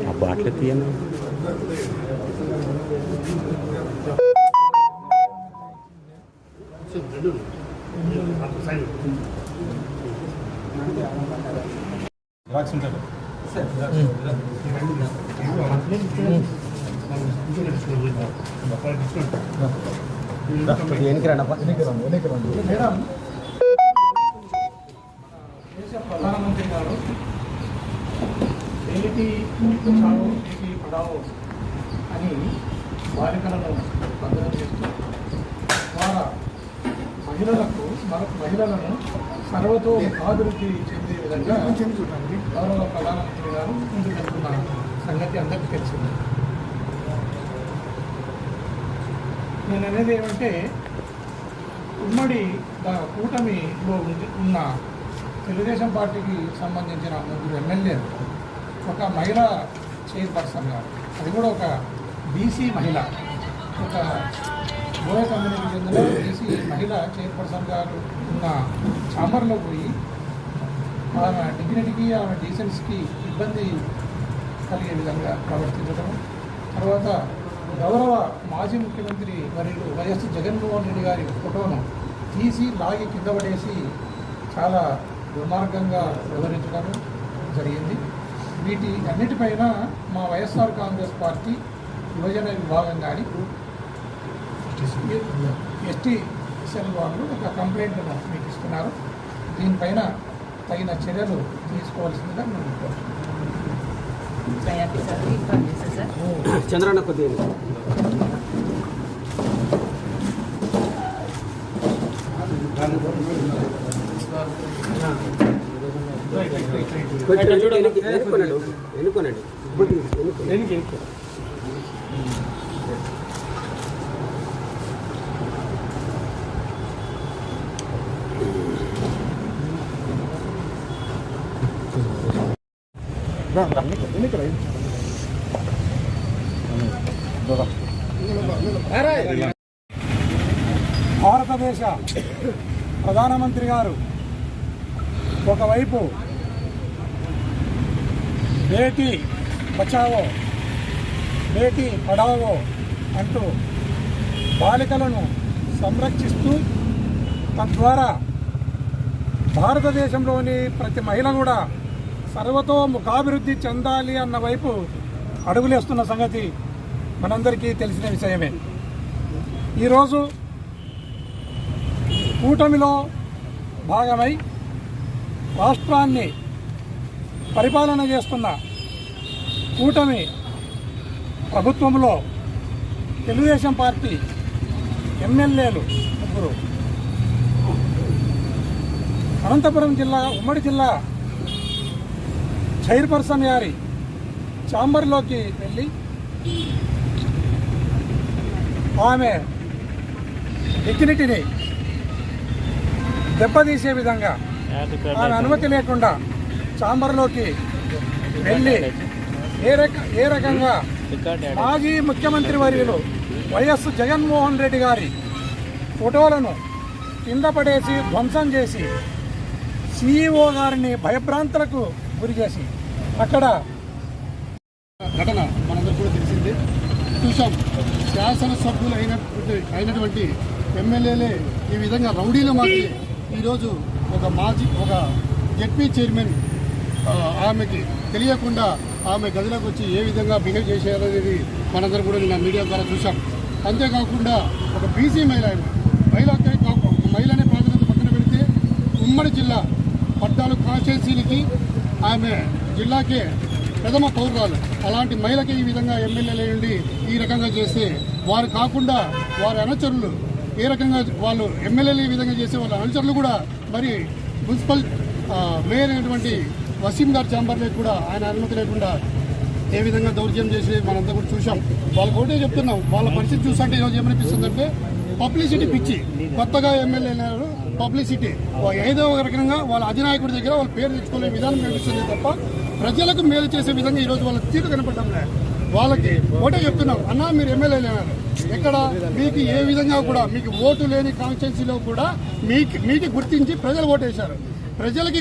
ఆ బాటిల్ తీయను రాక్స్ ఉంటాడు మేడం దేశ ప్రధానమంత్రి గారు బేటీ బచావో బేటీ పడావు అని బాలికలను భద్రం చేస్తూ ద్వారా మహిళలకు మరొక మహిళలను సర్వతో అభివృద్ధి చెందే విధంగా గౌరవ ప్రధానమంత్రి గారు ముందుకెళ్తున్న సంగతి అందరికీ తెలిసింది. నేను అనేది ఏమంటే ఉమ్మడి కూటమిలో ఉంది- ఉన్న తెలుగుదేశం పార్టీకి సంబంధించిన ముగ్గురు ఎమ్మెల్యేలు ఒక మహిళా చైర్పర్సన్ గారు అది కూడా ఒక బీసీ మహిళ ఒక బోయ కమ్యూనిటీ చెందిన బీసీ మహిళ చైర్పర్సన్ గారు ఉన్న చాంబర్లో పోయి ఆమె డిగ్నిటీకి ఆమె డీసెన్స్కి ఇబ్బంది కలిగే విధంగా ప్రవర్తించడం తర్వాత గౌరవ మాజీ ముఖ్యమంత్రి మరియు వైఎస్ జగన్మోహన్ రెడ్డి గారి ఫోటోను తీసి లాగి కింద పడేసి చాలా దుర్మార్గంగా వివరించడం జరిగింది. వీటి అన్నిటిపైన మా వైఎస్ఆర్ కాంగ్రెస్ పార్టీ యువజన విభాగం కానీ ఎస్టీ సెల్ వాళ్ళు ఒక కంప్లైంట్ను మీకు ఇస్తున్నారు. దీనిపైన తగిన చర్యలు తీసుకోవాల్సిందిగా మేము కోరుతున్నాం. చంద్రన్న కొద్దిగా. ఎన్నుకోనండి ఎన్నుకోనండి ఎన్నుకో భారతదేశ ప్రధానమంత్రి గారు ఒకవైపు బేటీ బచావో బేటీ పడావో అంటూ బాలికలను సంరక్షిస్తూ తద్వారా భారతదేశంలోని ప్రతి మహిళ కూడా సర్వతోముఖాభివృద్ధి చెందాలి అన్న వైపు అడుగులేస్తున్న సంగతి మనందరికీ తెలిసిన విషయమే. ఈరోజు కూటమిలో భాగమై రాష్ట్రాన్ని పరిపాలన చేస్తున్న కూటమి ప్రభుత్వంలో తెలుగుదేశం పార్టీ ఎమ్మెల్యేలు ముగ్గురు. అనంతపురం జిల్లా ఉమ్మడి జిల్లా చైర్పర్సన్ గారి ఛాంబర్లోకి వెళ్ళి ఆమె డిగ్నిటీని దెబ్బతీసే విధంగా ఆమె అనుమతి లేకుండా ఛాంబర్లోకి వెళ్ళి ఏ రక ఏ రకంగా మాజీ ముఖ్యమంత్రి వర్యులు వైఎస్ జగన్మోహన్ రెడ్డి గారి ఫోటోలను కింద పడేసి ధ్వంసం చేసి సిఇఓ గారిని భయభ్రాంతులకు గురి చేసి అక్కడ ఘటన మనందరూ కూడా తెలిసిందే చూసాం శాసనసభ్యులు అయినటువంటి అయినటువంటి ఎమ్మెల్యేలే ఈ విధంగా రౌడీల మాదిరి ఈరోజు ఒక మాజీ ఒక జెడ్పీ చైర్మన్ ఆమెకి తెలియకుండా ఆమె గదిలోకి వచ్చి ఏ విధంగా బిహేవ్ చేశారనేది మనందరం కూడా నిన్న మీడియా ద్వారా చూసాం అంతేకాకుండా ఒక బీసీ మహిళ ఆమె. మహిళ అంటే మహిళనే ప్రాధాన్యత పక్కన పెడితే ఉమ్మడి జిల్లా పద్నాలుగు కాన్స్టిట్యున్సీలకి ఆమె జిల్లాకే ప్రథమ పౌరాలు అలాంటి మహిళకి ఈ విధంగా ఎమ్మెల్యేలు ఉండి ఈ రకంగా చేస్తే వారు కాకుండా వారి అనుచరులు ఏ రకంగా వాళ్ళు ఎమ్మెల్యేలు ఈ విధంగా చేసే వాళ్ళ అనుచరులు కూడా మరి మున్సిపల్ మేయర్ అయినటువంటి వసీం గారి ఛాంబర్లో కూడా ఆయన అనుమతి లేకుండా ఏ విధంగా దౌర్జన్యం చేసి మనంతా కూడా చూసాం వాళ్ళకి ఒకటే చెప్తున్నాం వాళ్ళ పరిస్థితి చూస్తుంటే ఈరోజు ఏమనిపిస్తుందంటే పబ్లిసిటీ పిచ్చి. కొత్తగా ఎమ్మెల్యేలు పబ్లిసిటీ. ఏదో ఒక రకంగా వాళ్ళ అధినాయకుడి దగ్గర వాళ్ళ పేరు తెచ్చుకునే విధానం కనిపిస్తుంది తప్ప ప్రజలకు మేలు చేసే విధంగా ఈరోజు వాళ్ళ తీరు కనపడడం లేదు. వాళ్ళకి ఒకటే చెప్తున్నాం అన్నా మీరు ఎమ్మెల్యే లేనారు. ఎక్కడ? మీకు ఏ విధంగా కూడా మీకు ఓటు లేని కాన్స్టిట్యున్సీలో కూడా మీకు మీకు గుర్తించి ప్రజలు ఓటేశారు. ప్రజలకి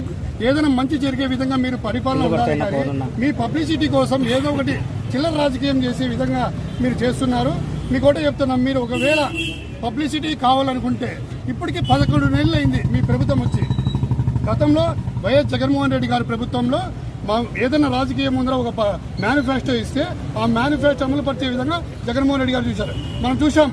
ఏదైనా మంచి జరిగే విధంగా మీరు పరిపాలన ఉండాలి కానీ మీ పబ్లిసిటీ కోసం ఏదో ఒకటి చిల్లర రాజకీయం చేసే విధంగా మీరు చేస్తున్నారు. మీకు ఒకటే చెప్తున్నాం మీరు ఒకవేళ పబ్లిసిటీ కావాలనుకుంటే ఇప్పటికీ పదకొండు నెలలు అయింది మీ ప్రభుత్వం వచ్చి. గతంలో వైఎస్ జగన్మోహన్ రెడ్డి గారి ప్రభుత్వంలో మా ఏదైనా రాజకీయం ముందర ఒక మేనిఫెస్టో ఇస్తే ఆ మేనిఫెస్టో అమలు పరిచే విధంగా జగన్మోహన్ రెడ్డి గారు చూశారు. మనం చూసాం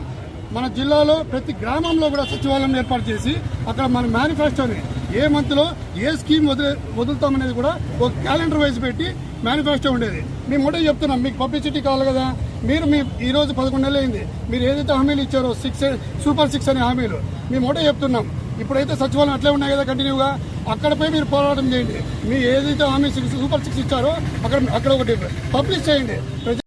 మన జిల్లాలో ప్రతి గ్రామంలో కూడా సచివాలయం ఏర్పాటు చేసి అక్కడ మన మేనిఫెస్టోని ఏ మంత్లో ఏ స్కీమ్ వదిలే వదులుతామనేది కూడా ఒక క్యాలెండర్ వైజ్ పెట్టి మేనిఫెస్టో ఉండేది. మేము ఒకటే చెప్తున్నాం మీకు పబ్లిసిటీ కావాలి కదా మీరు మీ ఈరోజు పదకొండేళ్ళు పదకొండు అయింది. మీరు ఏదైతే హామీలు ఇచ్చారో సిక్స్ సూపర్ సిక్స్ అనే హామీలు మేము ఒకటే చెప్తున్నాం. ఇప్పుడైతే సచివాలయం అట్లే ఉన్నాయి కదా కంటిన్యూగా. అక్కడపై మీరు పోరాటం చేయండి. మీ ఏదైతే హామీ సిక్స్ సూపర్ సిక్స్ ఇచ్చారో అక్కడ అక్కడ ఒకటి పబ్లిష్ చేయండి.